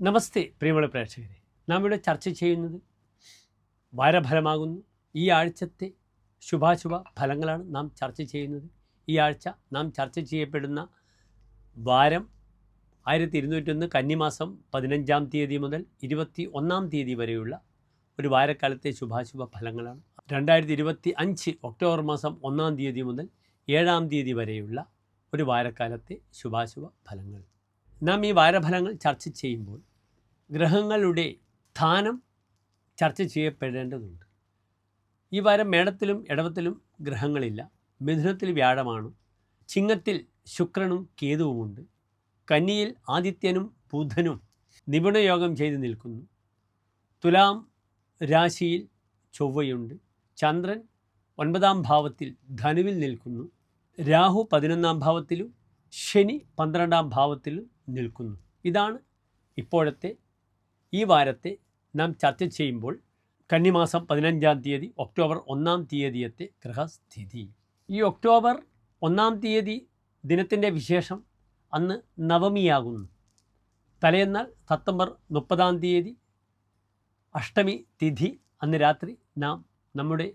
നമസ്തേ പ്രിയമുള്ള പ്രേക്ഷകരെ. നാം ഇവിടെ ചർച്ച ചെയ്യുന്നത് വാരഫലമാകുന്നു. ഈ ആഴ്ചത്തെ ശുഭാശുഭ ഫലങ്ങളാണ് നാം ചർച്ച ചെയ്യുന്നത്. ഈ ആഴ്ച നാം ചർച്ച ചെയ്യപ്പെടുന്ന വാരം ആയിരത്തി ഇരുന്നൂറ്റൊന്ന് കന്നിമാസം പതിനഞ്ചാം തീയതി മുതൽ ഇരുപത്തി ഒന്നാം തീയതി വരെയുള്ള ഒരു വാരക്കാലത്തെ ശുഭാശുഭ ഫലങ്ങളാണ്. രണ്ടായിരത്തി ഇരുപത്തി അഞ്ച് ഒക്ടോബർ മാസം ഒന്നാം തീയതി മുതൽ ഏഴാം തീയതി വരെയുള്ള ഒരു വാരക്കാലത്തെ ശുഭാശുഭ ഫലങ്ങൾ. നാം ഈ വാരഫലങ്ങൾ ചർച്ച ചെയ്യുമ്പോൾ ഗ്രഹങ്ങളുടെ സ്ഥാനം ചർച്ച ചെയ്യപ്പെടേണ്ടതുണ്ട്. ഈ വാരം മേടത്തിലും ഇടവത്തിലും ഗ്രഹങ്ങളില്ല. മിഥുനത്തിൽ വ്യാഴമാണ്. ചിങ്ങത്തിൽ ശുക്രനും കേതുവുമുണ്ട്. കന്നിയിൽ ആദിത്യനും ബുധനും നിപുണയോഗം ചെയ്ത് നിൽക്കുന്നു. തുലാം രാശിയിൽ ചൊവ്വയുണ്ട്. ചന്ദ്രൻ ഒൻപതാം ഭാവത്തിൽ ധനുവിൽ നിൽക്കുന്നു. രാഹു പതിനൊന്നാം ഭാവത്തിലും ശനി പന്ത്രണ്ടാം ഭാവത്തിൽ നിൽക്കുന്നു. ഇതാണ് ഇപ്പോഴത്തെ ഈ വാരത്തെ നാം ചർച്ച ചെയ്യുമ്പോൾ കന്നിമാസം പതിനഞ്ചാം തീയതി ഒക്ടോബർ ഒന്നാം തീയതിയത്തെ ഗ്രഹസ്ഥിതി. ഈ ഒക്ടോബർ ഒന്നാം തീയതി ദിനത്തിന്റെ വിശേഷം അന്ന് നവമിയാകുന്നു. തലേന്നാൾ സെപ്റ്റംബർ മുപ്പതാം തീയതി അഷ്ടമി തിഥി അന്ന് രാത്രി നാം നമ്മുടെ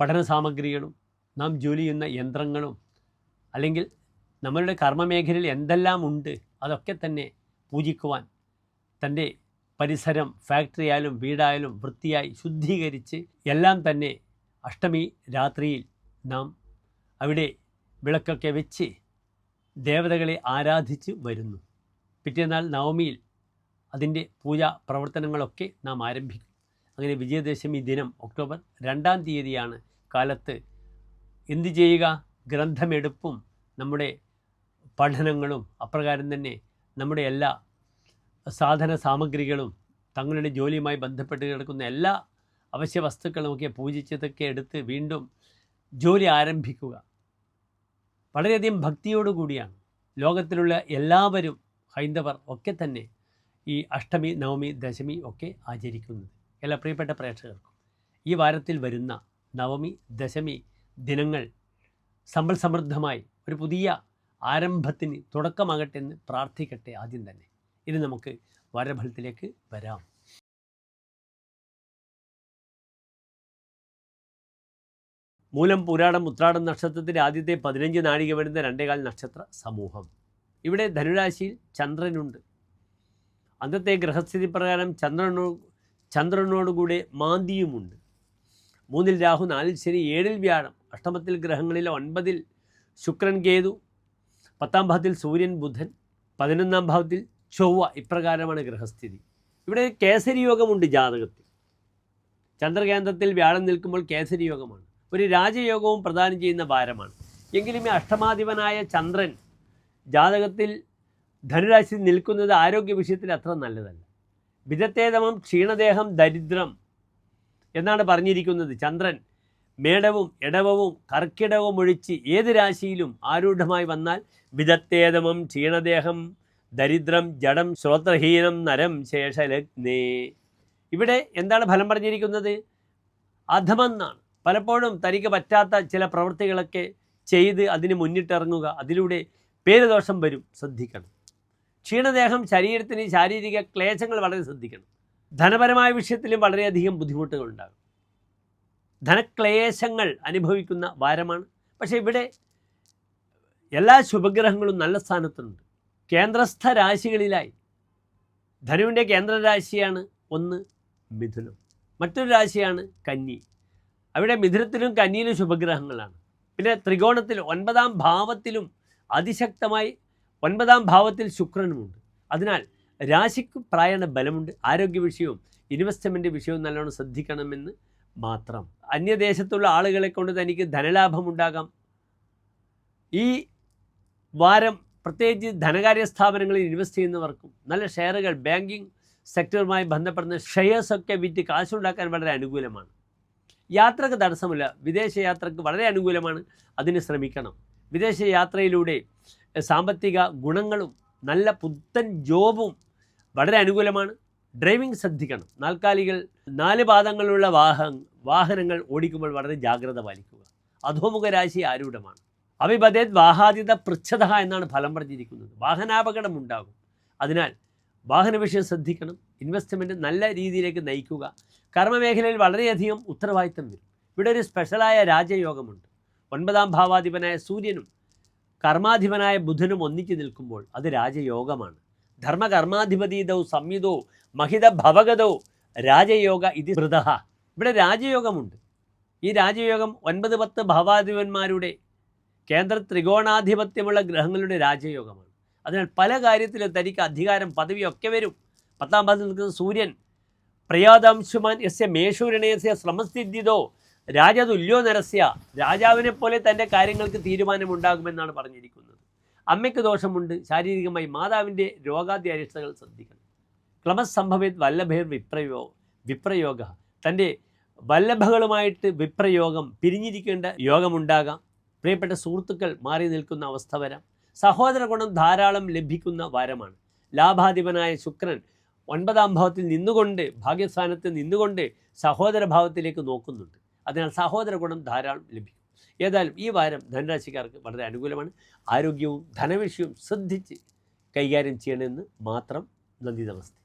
പഠന സാമഗ്രികളും നാം ജോലി ചെയ്യുന്ന യന്ത്രങ്ങളും അല്ലെങ്കിൽ നമ്മളുടെ കർമ്മമേഖലയിൽ എന്തെല്ലാം ഉണ്ട് അതൊക്കെ തന്നെ പൂജിക്കുവാൻ തന്റെ പരിസരം ഫാക്ടറി ആയാലും വീടായാലും വൃത്തിയായി ശുദ്ധീകരിച്ച് എല്ലാം തന്നെ അഷ്ടമി രാത്രിയിൽ നാം അവിടെ വിളക്കൊക്കെ വെച്ച് ദേവതകളെ ആരാധിച്ച് വരുന്നു. പിറ്റേന്നാൾ നവമിയിൽ അതിന്റെ പൂജാ പ്രവർത്തനങ്ങളൊക്കെ നാം ആരംഭിക്കും. അങ്ങനെ വിജയദശമി ദിനം ഒക്ടോബർ രണ്ടാം തീയതിയാണ് കാലത്ത് എന്തു ചെയ്യുക? ഗ്രന്ഥമെടുപ്പും നമ്മുടെ പഠനങ്ങളും അപ്രകാരം തന്നെ നമ്മുടെ എല്ലാ സാധന സാമഗ്രികളും തങ്ങളുടെ ജോലിയുമായി ബന്ധപ്പെട്ട് കിടക്കുന്ന എല്ലാ അവശ്യ വസ്തുക്കളുമൊക്കെ പൂജിച്ചതൊക്കെ എടുത്ത് വീണ്ടും ജോലി ആരംഭിക്കുക. വളരെയധികം ഭക്തിയോടുകൂടിയാണ് ലോകത്തിലുള്ള എല്ലാവരും ഹൈന്ദവർ ഒക്കെ തന്നെ ഈ അഷ്ടമി നവമി ദശമി ഒക്കെ ആചരിക്കുന്നത്. എല്ലാ പ്രിയപ്പെട്ട പ്രേക്ഷകർക്കും ഈ വാരത്തിൽ വരുന്ന നവമി ദശമി ദിനങ്ങൾ സമ്പൽ സമൃദ്ധമായി ഒരു പുതിയ ആരംഭത്തിന് തുടക്കമാകട്ടെ എന്ന് പ്രാർത്ഥിക്കട്ടെ ആദ്യം തന്നെ. ഇനി നമുക്ക് വാരഫലത്തിലേക്ക് വരാം. മൂലം പുരാടം ഉത്രാടം നക്ഷത്രത്തിന്റെ ആദ്യത്തെ പതിനഞ്ച് നാഴിക വരുന്ന രണ്ടേകാൽ നക്ഷത്ര സമൂഹം. ഇവിടെ ധനുരാശിയിൽ ചന്ദ്രനുണ്ട്. അന്നത്തെ ഗ്രഹസ്ഥിതി പ്രകാരം ചന്ദ്രനോ ചന്ദ്രനോടുകൂടെ മാന്തിയുമുണ്ട്. മൂന്നിൽ രാഹു നാലിൽ ശനി ഏഴിൽ വ്യാഴം. അഷ്ടമത്തിൽ ഗ്രഹങ്ങളിൽ ഒൻപതിൽ ശുക്രൻ കേതു പത്താം ഭാവത്തിൽ സൂര്യൻ ബുധൻ പതിനൊന്നാം ഭാവത്തിൽ ചൊവ്വ ഇപ്രകാരമാണ് ഗ്രഹസ്ഥിതി. ഇവിടെ കേസരി യോഗമുണ്ട് ജാതകത്തിൽ. ചന്ദ്രകേന്ദ്രത്തിൽ വ്യാഴം നിൽക്കുമ്പോൾ കേസരി യോഗമാണ്. ഒരു രാജയോഗവും പ്രദാനം ചെയ്യുന്ന ഭാരമാണ് എങ്കിലും ഈ അഷ്ടമാധിപനായ ചന്ദ്രൻ ജാതകത്തിൽ ധനുരാശി നിൽക്കുന്നത് ആരോഗ്യ വിഷയത്തിൽ അത്ര നല്ലതല്ല. വിദത്തേതമം ക്ഷീണദേഹം ദരിദ്രം എന്നാണ് പറഞ്ഞിരിക്കുന്നത് ചന്ദ്രൻ. മേടവും ഇടവവും കർക്കിടവും ഒഴിച്ച് ഏത് രാശിയിലും ആരൂഢമായി വന്നാൽ വിദത്തേതമം ക്ഷീണദേഹം ദരിദ്രം ജഡം ശ്രോത്രഹീനം നരം ശേഷലഗ്നേ. ഇവിടെ എന്താണ് ഫലം പറഞ്ഞിരിക്കുന്നത്? അധമെന്നാണ്. പലപ്പോഴും തനിക്ക് പറ്റാത്ത ചില പ്രവൃത്തികളൊക്കെ ചെയ്ത് അതിന് മുന്നിട്ടിറങ്ങുക. അതിലൂടെ പേരുദോഷം വരും. ശ്രദ്ധിക്കണം. ക്ഷീണദേഹം ശരീരത്തിന് ശാരീരിക ക്ലേശങ്ങൾ വളരെ ശ്രദ്ധിക്കണം. ധനപരമായ വിഷയത്തിലും വളരെയധികം ബുദ്ധിമുട്ടുകൾ ഉണ്ടാകും ധനക്ലേശങ്ങൾ അനുഭവിക്കുന്ന വാരമാണ്. പക്ഷേ ഇവിടെ എല്ലാ ശുഭഗ്രഹങ്ങളും നല്ല സ്ഥാനത്തുണ്ട്. കേന്ദ്രസ്ഥ രാശികളിലായി. ധനുവിന്റെ കേന്ദ്രരാശിയാണ് ഒന്ന് മിഥുനം. മറ്റൊരു രാശിയാണ് കന്നി. അവിടെ മിഥുനത്തിലും കന്നിയിലും ശുഭഗ്രഹങ്ങളാണ്. പിന്നെ ത്രികോണത്തിൽ ഒൻപതാം ഭാവത്തിലും അതിശക്തമായി ഒൻപതാം ഭാവത്തിൽ ശുക്രനുമുണ്ട്. അതിനാൽ രാശിക്ക് പ്രായണ ബലമുണ്ട്. ആരോഗ്യ വിഷയവും ഇൻവെസ്റ്റ്മെന്റ് വിഷയവും നല്ലോണം ശ്രദ്ധിക്കണമെന്ന് മാത്രം. അന്യദേശത്തുള്ള ആളുകളെ കൊണ്ട് തനിക്ക് ധനലാഭം ധനലാഭമുണ്ടാകാം. ഈ വാരം പ്രത്യേകിച്ച് ധനകാര്യ സ്ഥാപനങ്ങളിൽ ഇൻവെസ്റ്റ് ചെയ്യുന്നവർക്കും നല്ല ഷെയറുകൾ ബാങ്കിങ് സെക്ടറുമായി ബന്ധപ്പെടുന്ന ഷെയർസൊക്കെ വിറ്റ് കാശുണ്ടാക്കാൻ വളരെ അനുകൂലമാണ്. യാത്രയ്ക്ക് തടസ്സമില്ല. വിദേശ യാത്രയ്ക്ക് വളരെ അനുകൂലമാണ്. അതിന് ശ്രമിക്കണം. വിദേശ യാത്രയിലൂടെ സാമ്പത്തിക ഗുണങ്ങളും നല്ല പുത്തൻ ജോബും വളരെ അനുകൂലമാണ്. ഡ്രൈവിംഗ് ശ്രദ്ധിക്കണം. നാൽക്കാലികൾ നാല് പാദങ്ങളുള്ള വാഹ വാഹനങ്ങൾ ഓടിക്കുമ്പോൾ വളരെ ജാഗ്രത പാലിക്കുക. അധോമുഖ രാശി ആരൂഢമാണ്. അവിപതേത് വാഹാദിത പൃച്ഛത എന്നാണ് ഫലം പറഞ്ഞിരിക്കുന്നത്. വാഹനാപകടം ഉണ്ടാകും. അതിനാൽ വാഹന വിഷയം ശ്രദ്ധിക്കണം. ഇൻവെസ്റ്റ്മെന്റ് നല്ല രീതിയിലേക്ക് നയിക്കുക. കർമ്മമേഖലയിൽ വളരെയധികം ഉത്തരവാദിത്തം വരും. ഇവിടെ ഒരു സ്പെഷ്യലായ രാജയോഗമുണ്ട്. ഒൻപതാം ഭാവാധിപനായ സൂര്യനും കർമാധിപനായ ബുധനും ഒന്നിച്ചു നിൽക്കുമ്പോൾ അത് രാജയോഗമാണ്. ധർമ്മകർമാധിപതീതവും സംയുതോ മഹിത ഭവഗതോ രാജയോഗ ഇത് മൃത ഇവിടെ രാജയോഗമുണ്ട്. ഈ രാജയോഗം ഒൻപത് പത്ത് ഭവാധിപന്മാരുടെ കേന്ദ്ര ത്രികോണാധിപത്യമുള്ള ഗ്രഹങ്ങളുടെ രാജയോഗമാണ്. അതിനാൽ പല കാര്യത്തിലും തനിക്ക് അധികാരം പദവിയൊക്കെ വരും. പത്താം പാദത്തിൽ നിൽക്കുന്ന സൂര്യൻ പ്രയാതാംശുമാൻ യസ്യ മേഷൂരണയസ്യ ശ്രമസ്ഥിതിതോ രാജതുല്യോ നരസ്യ രാജാവിനെ പോലെ തന്റെ കാര്യങ്ങൾക്ക് തീരുമാനമുണ്ടാകുമെന്നാണ് പറഞ്ഞിരിക്കുന്നത്. അമ്മയ്ക്ക് ദോഷമുണ്ട്. ശാരീരികമായി മാതാവിന്റെ രോഗാദ്യ ശ്രദ്ധിക്കണം. ക്ലമസ് സംഭവിത് വല്ലഭേർ വിപ്രയോ വിപ്രയോഗ. തന്റെ വല്ലഭകളുമായിട്ട് വിപ്രയോഗം പിരിഞ്ഞിരിക്കേണ്ട യോഗമുണ്ടാകാം. പ്രിയപ്പെട്ട സുഹൃത്തുക്കൾ മാറി നിൽക്കുന്ന അവസ്ഥ വരാം. സഹോദര ഗുണം ധാരാളം ലഭിക്കുന്ന വാരമാണ്. ലാഭാധിപനായ ശുക്രൻ ഒൻപതാം ഭാവത്തിൽ നിന്നുകൊണ്ട് ഭാഗ്യസ്ഥാനത്ത് നിന്നുകൊണ്ട് സഹോദര ഭാവത്തിലേക്ക് നോക്കുന്നുണ്ട്. അതിനാൽ സഹോദര ഗുണം ധാരാളം ലഭിക്കും. ഏതായാലും ഈ വാരം ധനരാശിക്കാർക്ക് വളരെ അനുകൂലമാണ്. ആരോഗ്യവും ധനവിഷയവും ശ്രദ്ധിച്ച് കൈകാര്യം ചെയ്യണമെന്ന് മാത്രം നന്ദി നമസ്തേ.